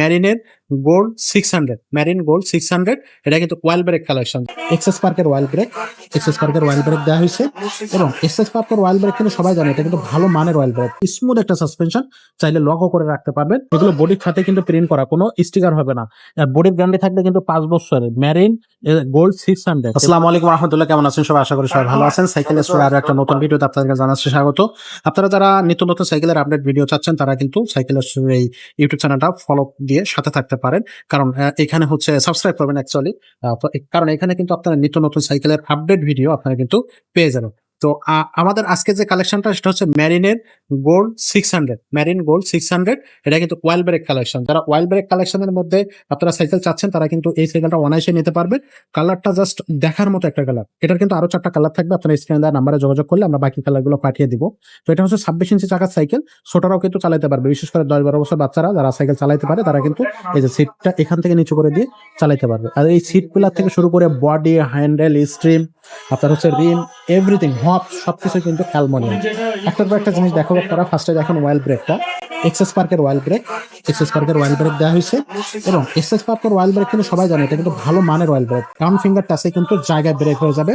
ম্যারিনের gold six hundred Marin gold six hundred এটা কিন্তু ওয়াইল break collection access পার্কের ওয়াইল break access পার্কের ওয়াইল ব্রেক দেওয়া হয়েছে। এবং এক্সেস পার্কের ওয়াইল ব্রেক কিন্তু সবাই জানে, এটা কিন্তু ভালো মানের ওয়াইল ব্রেক স্মুথ একটা সাসপেনশন চাইলে লগও করে রাখতে পারবেন। এগুলো বডির সাথে কিন্তু প্রিন্ট করা, কোনো স্টিকার হবে না। বডির গ্যারান্টি থাকবে কিন্তু পাঁচ বছরের ম্যারিন গোল্ড সিক্স হান্ড্রেড আসসালামু আলাইকুম রহমতুল্লাহ, কেমন আছেন? সবাই আশা করি সবাই ভালো আছেন। সাইকেল স্টোর আরও একটা নতুন ভিডিওতে আপনাদেরকে জানাচ্ছি স্বাগত। আপনারা যারা নিত্য নতুন সাইকেলের আপডেট ভিডিও চাচ্ছেন, তারা কিন্তু সাইকেল স্টোরের এই ইউটিউব চ্যানেলটা ফলো দিয়ে সাথে থাকতে পারেন। কারণ এখানে হচ্ছে সাবস্ক্রাইব করবেন অ্যাকচুয়ালি কারণ এখানে কিন্তু আপনারা নিত্য নতুন সাইকেলের আপডেট ভিডিও আপনারা কিন্তু পেয়ে যাবেন। তো আমাদের আজকে যে কালেকশনটা সেটা হচ্ছে ম্যারিনের gold six hundred Marin gold six hundred এটা কিন্তু ওয়াইল ব্রেক কালেকশন যারা ওয়াইল ব্রেক কালেকশনের মধ্যে আপনারা সাইকেল চাচ্ছেন, তারা কিন্তু এই সাইকেলটা অনায়াসে নিতে পারবেন কালারটা জাস্ট দেখার মতো একটা কালার এটার কিন্তু আরও চারটা কালার থাকবে, আপনার স্ক্রিনে দেওয়া নাম্বারে যোগাযোগ করলে আমরা বাকি কালারগুলো পাঠিয়ে দিব। তো এটা হচ্ছে ছাব্বিশ ইঞ্চি চাকার সাইকেল ছোটরাও কিন্তু চালাতে পারবে। বিশেষ করে দশ বারো বছর বাচ্চারা যারা সাইকেল চালাতে পারে, তারা কিন্তু এই যে সিটটা এখান থেকে নিচু করে দিয়ে চালাতে পারবে। আর এই সিট পিলার থেকে শুরু করে বডি হ্যান্ডেল স্ট্রিম আপনার হচ্ছে রিম এভরিথিং হপ সব কিছু কিন্তু অ্যালমোনিয়াম। একটার পর একটা জিনিস দেখো আপনারা। ফার্স্টে দেখেন ওয়াইল ব্রেকটা এক্সেস পার্কের ওয়াইল ব্রেক এক্সেস পার্কের ওয়াইল ব্রেক দেওয়া হয়েছে। এবং এক্সেস পার্কের ওয়াইল ব্রেক কিন্তু সবাই জানে, এটা কিন্তু ভালো মানের ওয়াইল ব্রেক ডাউন ফিঙ্গার টাচে কিন্তু জায়গায় ব্রেক হয়ে যাবে।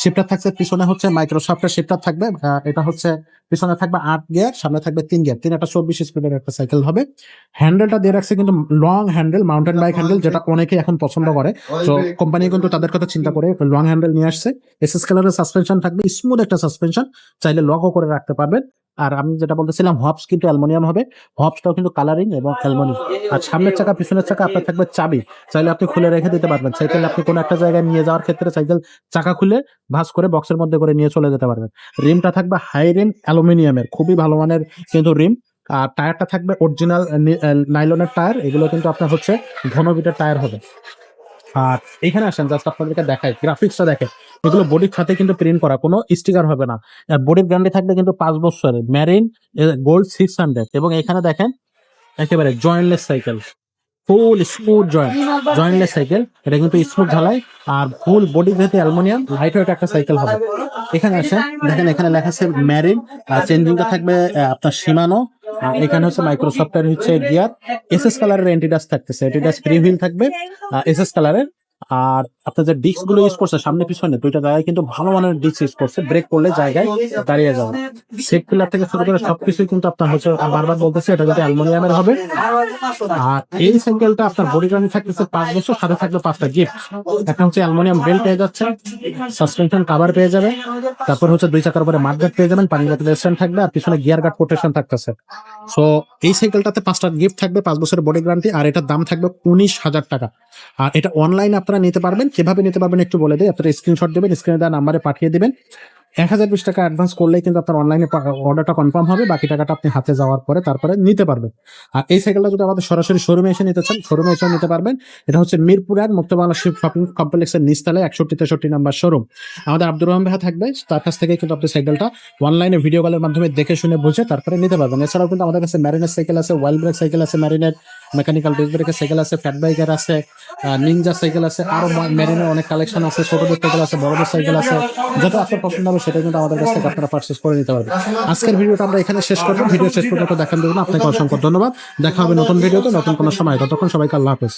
শিফটার থাকছে পিছনে হচ্ছে মাইক্রোসফটের শিফটার থাকবে। এটা হচ্ছে পিছনে থাকবে আট গিয়ার সামনে থাকবে তিন গিয়ার তিন একটা চব্বিশ স্পিডের একটা সাইকেল হবে। হ্যান্ডেলটা দিয়ে রাখছে কিন্তু long handle mountain bike handle যেটা অনেকে এখন পছন্দ করে। তো কোম্পানি কিন্তু তাদের কথা চিন্তা করে লং হ্যান্ডেল নিয়ে আসছে। এসএস কালারের সাসপেনশন থাকবে স্মুথ একটা সাসপেনশন চাইলে লকও করে রাখতে পারবেন। আর আমি যেটা বলতেছিলাম হপস কিন্তু অ্যালমোনিয়াম হবে হপসটাও কিন্তু কালারিং এবং অ্যালমোনিয়াম আর সামনের চাকা, পিছনের চাকা আপনার থাকবে চাবি। চাইলে আপনি খুলে রেখে দিতে পারবেন। সাইকেল আপনি কোনো একটা জায়গায় নিয়ে যাওয়ার ক্ষেত্রে সাইকেল চাকা খুলে ভাঁজ করে বক্সের মধ্যে করে নিয়ে চলে যেতে পারবেন। রিমটা থাকবে হাই রিম অ্যালুমিনিয়ামের, খুবই ভালো মানের কিন্তু রিম। আর টায়ারটা থাকবে অরিজিনাল নাইলনের টায়ার। এগুলো কিন্তু আপনার হচ্ছে ঘন বিটের টায়ার হবে। আর এখানে আসেন জাস্ট আপনাদেরকে দেখাই গ্রাফিক্সটা দেখেন। এগুলো বডির সাথে কিন্তু প্রিন্ট করা, কোনো স্টিকার হবে না। বডির গ্যারান্টি থাকবে কিন্তু পাঁচ বছরের ম্যারিন গোল্ড সিক্স হান্ড্রেড এবং এখানে দেখেন, একেবারে jointless cycle full smooth joint jointless cycle এটা কিন্তু স্মুথ ঢালাই আর ফুল বডি যেহেতু অ্যালুমিনিয়াম লাইট ওয়েট একটা সাইকেল হবে। এখানে আসেন, দেখেন এখানে লেখা আছে ম্যারিন আর চেঞ্জিংটা থাকবে আপনার সীমানো এখানে হচ্ছে মাইক্রোসফটের হচ্ছে গিয়ার এস এস কালারের এন্টিডাস থাকতেছে। এন্টিডাস ফ্রি হুইল থাকবে। এস কালারের আর আপনার যে ডিস্কগুলো ইউজ করছে, সামনে পিছনে দুইটা জায়গায় কিন্তু ভালো মানের ডিস্ক ইউজ করছে। ব্রেক করলে জায়গায় দাঁড়িয়ে যাবে। সেট পিলার থেকে শুরু করে সবকিছুই কিন্তু আপনার হচ্ছে বারবার বলতেছি, এটা যদি অ্যালুমিনিয়ামের হবে। আর এই সাইকেলটা আপনার বডি গ্রাউন্ড থাকতেছে পাঁচ বছর, সাথে থাকবে পাঁচটা গিফট একটা হচ্ছে অ্যালুমিনিয়াম বেল্ট পেয়ে যাচ্ছে সাসপেনশন কাভার পেয়ে যাবে। তারপর হচ্ছে দুই চাকার উপরে মাঠগার্ড পেয়ে যাবেন, পানি স্ট্যান্ড থাকবে, আর পিছনে গিয়ার গার্ড প্রোটেকশন থাকতেছে। সো এই সাইকেলটাতে পাঁচটা গিফট থাকবে, পাঁচ বছরের বডি গ্যারান্টি আর এটার দাম থাকবে উনিশ হাজার টাকা। আর এটা অনলাইনে আপনারা নিতে পারবেন কীভাবে নিতে পারবেন একটু বলে দিই। আপনারা স্ক্রিনশট দেবেন স্ক্রিনে দেওয়া নাম্বারে পাঠিয়ে দেবেন। এক হাজার বিশ টাকা অ্যাডভান্স করলেই কিন্তু আপনার অনলাইনে অর্ডারটা কনফার্ম হবে, বাকি টাকাটা আপনি হাতে যাওয়ার পরে তারপরে নিতে পারবেন। আর এই সাইকেলটা যদি আমাদের সরাসরি শোরুমে এসে নিতে চান শোরুমে এসে নিতে পারবেন। এটা হচ্ছে মিরপুর আর মুক্ত বাংলা শপিং কমপ্লেক্সের নিচতলায় একষট্টি তেষট্টি নাম্বার শোরুম আমাদের আব্দুর রহমান ভাই থাকবে, তার কাছ থেকে কিন্তু আপনি সাইকেলটা অনলাইনে ভিডিও কলের মাধ্যমে দেখে শুনে বুঝে তারপরে নিতে পারবেন। এছাড়াও কিন্তু আমাদের কাছে ম্যারিনের সাইকেল আছে ওয়াইল্ড ব্রেক সাইকেল আছে ম্যারিনের মেকানিক্যাল ডিস্ক ব্রেকের সাইকেল আছে ফ্যাট বাইকের আছে নিনজা সাইকেল আছে আরও মেরিনের অনেক কালেকশন আছে ছোটদের সাইকেল আছে বড়দের সাইকেল আছে যেটা আপনার পছন্দ হবে সেটা কিন্তু আমাদের কাছ থেকে আপনারা পারচেস করে নিতে পারবেন। আজকের ভিডিওটা আমরা এখানে শেষ করব, ভিডিও শেষ পর্যন্ত দেখান দেবেন আপনাকে অসংখ্য ধন্যবাদ। দেখা হবে নতুন ভিডিওতে, নতুন কোনো সময়। ততক্ষণ সবাইকে আল্লাহ হাফেজ।